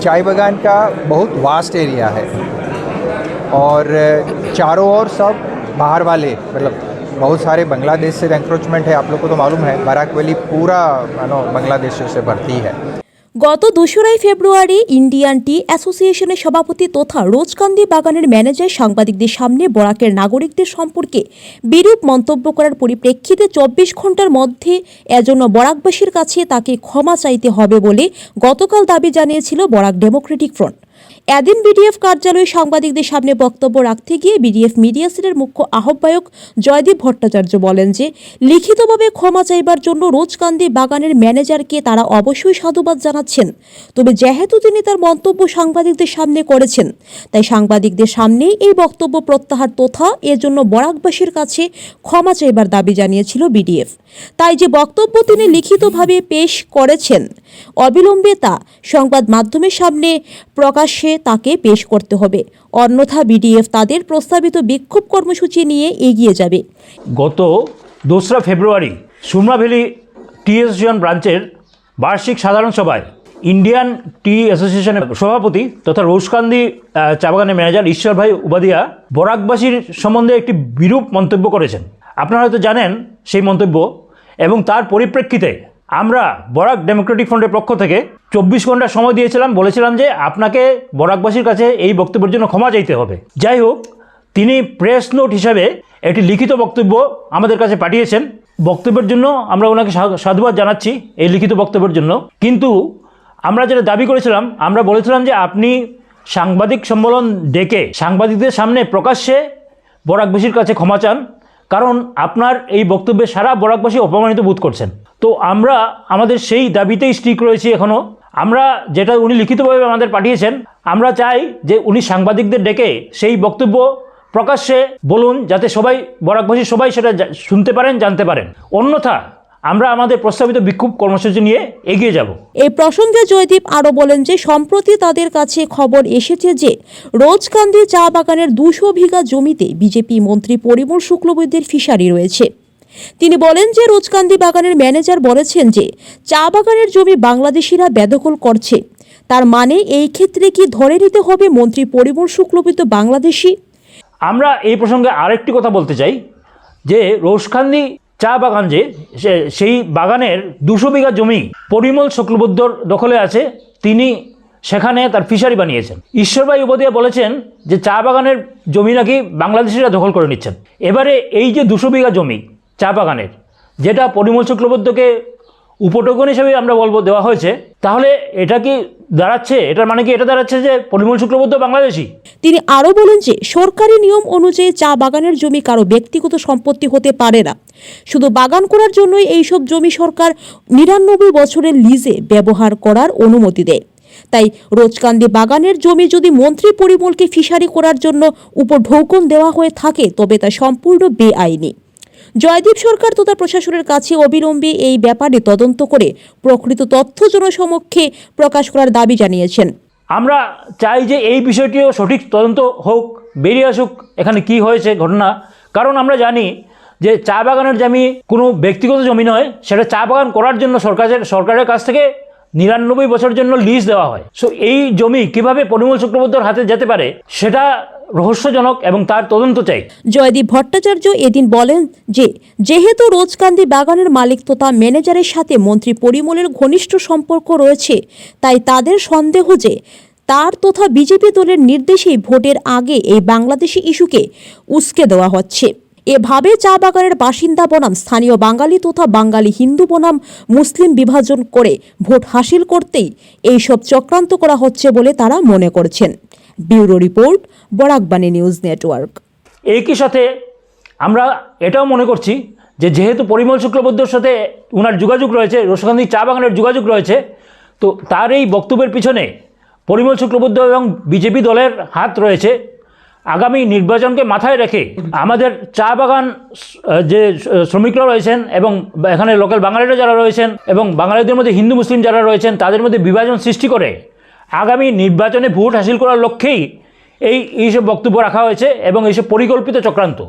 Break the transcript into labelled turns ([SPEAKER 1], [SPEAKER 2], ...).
[SPEAKER 1] चाय बागान का बहुत वास्ट एरिया है। और चारों ओर सब बाहर वाले मतलब बहुत सारे बांग्लादेश से एंक्रोचमेंट है, आप लोग को तो मालूम है, बराक वैली पूरा, मानो बांग्लादेशियों से भरती है।
[SPEAKER 2] গত দোসরাই ফেব্রুয়ারি ইন্ডিয়ান টি অ্যাসোসিয়েশনের সভাপতি তথা রোজকান্দি বাগানের ম্যানেজার সাংবাদিকদের সামনে বরাকের নাগরিকদের সম্পর্কে বিরূপ মন্তব্য করার পরিপ্রেক্ষিতে চব্বিশ ঘণ্টার মধ্যে এজন্য বরাকবাসীর কাছে তাকে ক্ষমা চাইতে হবে বলে গতকাল দাবি জানিয়েছিল বরাক ডেমোক্রেটিক ফ্রন্ট। এদিন বিডিএফ কার্যালয়ে সাংবাদিকদের সামনে বক্তব্য রাখতে গিয়ে বিডিএফ মিডিয়া সেলের মুখ্য আহ্বায়ক জয়দীপ ভট্টাচার্য বলেন যে, লিখিতভাবে ক্ষমা চাইবার জন্য রোজকান্দি বাগানের ম্যানেজারকে তারা অবশ্যই সাধুবাদ জানাচ্ছেন। তবে যেহেতু তিনি তার মন্তব্য সাংবাদিকদের সামনে করেছেন, তাই সাংবাদিকদের সামনেই এই বক্তব্য প্রত্যাহার তথা এজন্য বরাকবাসীর কাছে ক্ষমা চাইবার দাবি জানিয়েছিল বিডিএফ। তাই যে বক্তব্য তিনি লিখিতভাবে পেশ করেছেন, অবিলম্বে তা সংবাদ মাধ্যমের সামনে প্রকাশ্যে তাকে পেশ করতে হবে। অন্যথা বিডিএফ তাদের প্রস্তাবিত বিক্ষোভ কর্মসূচি নিয়ে এগিয়ে যাবে।
[SPEAKER 3] গত দোসরা February Surma valley tea association ব্রাঞ্চের বার্ষিক সাধারণ সভায় ইন্ডিয়ান টি অ্যাসোসিয়েশনের সভাপতি তথা রোজকান্দি আহ, চা বাগানের ম্যানেজার ঈশ্বর ভাই উপাধিয়া বরাকবাসীর সম্বন্ধে একটি বিরূপ মন্তব্য করেছেন। আপনারা হয়তো জানেন সেই মন্তব্য এবং তার পরিপ্রেক্ষিতে আমরা বরাক ডেমোক্রেটিক ফ্রন্টের পক্ষ থেকে চব্বিশ ঘণ্টা সময় দিয়েছিলাম, বলেছিলাম যে আপনাকে বরাকবাসীর কাছে এই বক্তব্যের জন্য ক্ষমা চাইতে হবে। যাই হোক, তিনি প্রেস নোট হিসাবে একটি লিখিত বক্তব্য আমাদের কাছে পাঠিয়েছেন। বক্তব্যের জন্য আমরা ওনাকে সাধুবাদ জানাচ্ছি এই লিখিত বক্তব্যের জন্য। কিন্তু আমরা যেটা দাবি করেছিলাম, আমরা বলেছিলাম যে আপনি সাংবাদিক সম্মেলন ডেকে সাংবাদিকদের সামনে প্রকাশ্যে বরাকবাসীর কাছে ক্ষমা চান, কারণ আপনার এই বক্তব্যে সারা বরাকবাসী অপমানিত বোধ করছেন। তো আমরা আমাদের সেই দাবিতেই স্টিক রয়েছি এখনও আমরা যেটা উনি লিখিতভাবে আমাদের পাঠিয়েছেন, আমরা চাই যে উনি সাংবাদিকদের ডেকে সেই বক্তব্য প্রকাশ্যে বলুন, যাতে সবাই বরাকবাসী সবাই সেটা শুনতে পারেন, জানতে পারেন। অন্যথা আমরা আমাদের প্রস্তাবিত বিক্ষোভ কর্মসূচি নিয়ে এগিয়ে যাব।
[SPEAKER 2] এই প্রসঙ্গে জয়দীপ আরও বলেন যে, সম্প্রতি তাদের কাছে খবর এসেছে যে, রোজকান্দি চা বাগানের দুশো বিঘা জমিতে বিজেপি মন্ত্রী পরিমল শুক্লবৈদ্যের ফিশারি রয়েছে। তিনি বলেন যে রোজকান্দি বাগানের ম্যানেজার বলেছেন যে চা বাগানের জমি বাংলাদেশিরা বেদখল করছে। তার মানে এই ক্ষেত্রে কি ধরে নিতে হবে মন্ত্রী পরিমল শুক্লবৈদ্য বাংলাদেশি?
[SPEAKER 3] আমরা এই প্রসঙ্গে আরেকটি কথা বলতে চাই, যে রোজকান্দি চা বাগান যে সেই বাগানের দুশো বিঘা জমি পরিমল শুক্লবুদ্ধর দখলে আছে, তিনি সেখানে তার ফিশারি বানিয়েছেন। ঈশ্বরভাই উপাধ্যায় বলেছেন যে চা বাগানের জমি নাকি বাংলাদেশিরা দখল করে নিচ্ছেন। এবারে এই যে দুশো বিঘা জমি চা বাগানের, যেটা পরিমল শুক্লবুদ্ধকে উপটোকন হিসেবে আমরা বলব দেওয়া হয়েছে, তাহলে এটা কি দাঁড়াচ্ছে? এটার মানে কি এটা দাঁড়াচ্ছে যে পরিমল শুক্লবুদ্ধ বাংলাদেশি?
[SPEAKER 2] তিনি আরও বলেন যে, সরকারি নিয়ম অনুযায়ী চা বাগানের জমি কারও ব্যক্তিগত সম্পত্তি হতে পারে না। শুধু বাগান করার জন্যই এইসব জমি সরকার নিরানব্বই বছরের লিজে ব্যবহার করার অনুমতি দেয়। তাই রোজকান্দি বাগানের জমি যদি মন্ত্রী পরিমলকে ফিশারি করার জন্য উপঢৌকন দেওয়া হয়ে থাকে, তবে তা সম্পূর্ণ বেআইনি। জয়দীপ সরকার তথা প্রশাসনের কাছে অবিলম্বে এই ব্যাপারে তদন্ত করে প্রকৃত তথ্য জনসমক্ষে প্রকাশ করার দাবি জানিয়েছেন।
[SPEAKER 3] আমরা চাই যে এই বিষয়টিও সঠিক তদন্ত হোক, বেরিয়ে আসুক, এখানে কি হয়েছে ঘটনা। কারণ আমরা জানি যে চা বাগানের জমি কোনো ব্যক্তিগত জমি নয়, সেটা চা বাগান করার জন্য সরকারের সরকারের কাছ থেকে নিরানব্বই বছরের জন্য লিজ দেওয়া হয়। সো এই জমি কীভাবে পরিমল চক্রবর্তীর হাতে যেতে পারে, সেটা রহস্যজনক এবং তার তদন্ত চাই।
[SPEAKER 2] জয়দীপ ভট্টাচার্য এদিন বলেন যে, যেহেতু রোজকান্দি বাগানের মালিক তথা ম্যানেজারের সাথে মন্ত্রী পরিমলের ঘনিষ্ঠ সম্পর্ক রয়েছে, তাই তাদের সন্দেহ যে, তার তথা বিজেপি দলের নির্দেশেই ভোটের আগে এই বাংলাদেশি ইস্যুকে উস্কে দেওয়া হচ্ছে। এভাবে চা বাগানের বাসিন্দা বনাম স্থানীয় বাঙালি তথা বাঙালি হিন্দু বনাম মুসলিম বিভাজন করে ভোট হাসিল করতেই এইসব চক্রান্ত করা হচ্ছে বলে তারা মনে করছেন। Bureau report, Barakbani news network.
[SPEAKER 3] একই সাথে আমরা এটাও মনে করছি যে যেহেতু পরিমল শুক্লবৈদ্যর সাথে ওনার যোগাযোগ রয়েছে রোশকান্দি চা বাগানের যোগাযোগ রয়েছে, তো তার এই বক্তব্যের পিছনে পরিমল শুক্লবৈদ্য এবং বিজেপি দলের হাত রয়েছে। আগামী নির্বাচনকে মাথায় রেখে আমাদের চা বাগান যে শ্রমিকরা রয়েছেন এবং এখানে লোকাল বাঙালিরা যারা রয়েছেন এবং বাঙালিদের মধ্যে হিন্দু, মুসলিম যারা রয়েছেন, তাদের মধ্যে বিভাজন সৃষ্টি করে আগামী নির্বাচনে ভোট হাসিল করার লক্ষ্যেই এই এইসব বক্তব্য রাখা হয়েছে এবং এইসব পরিকল্পিত চক্রান্ত।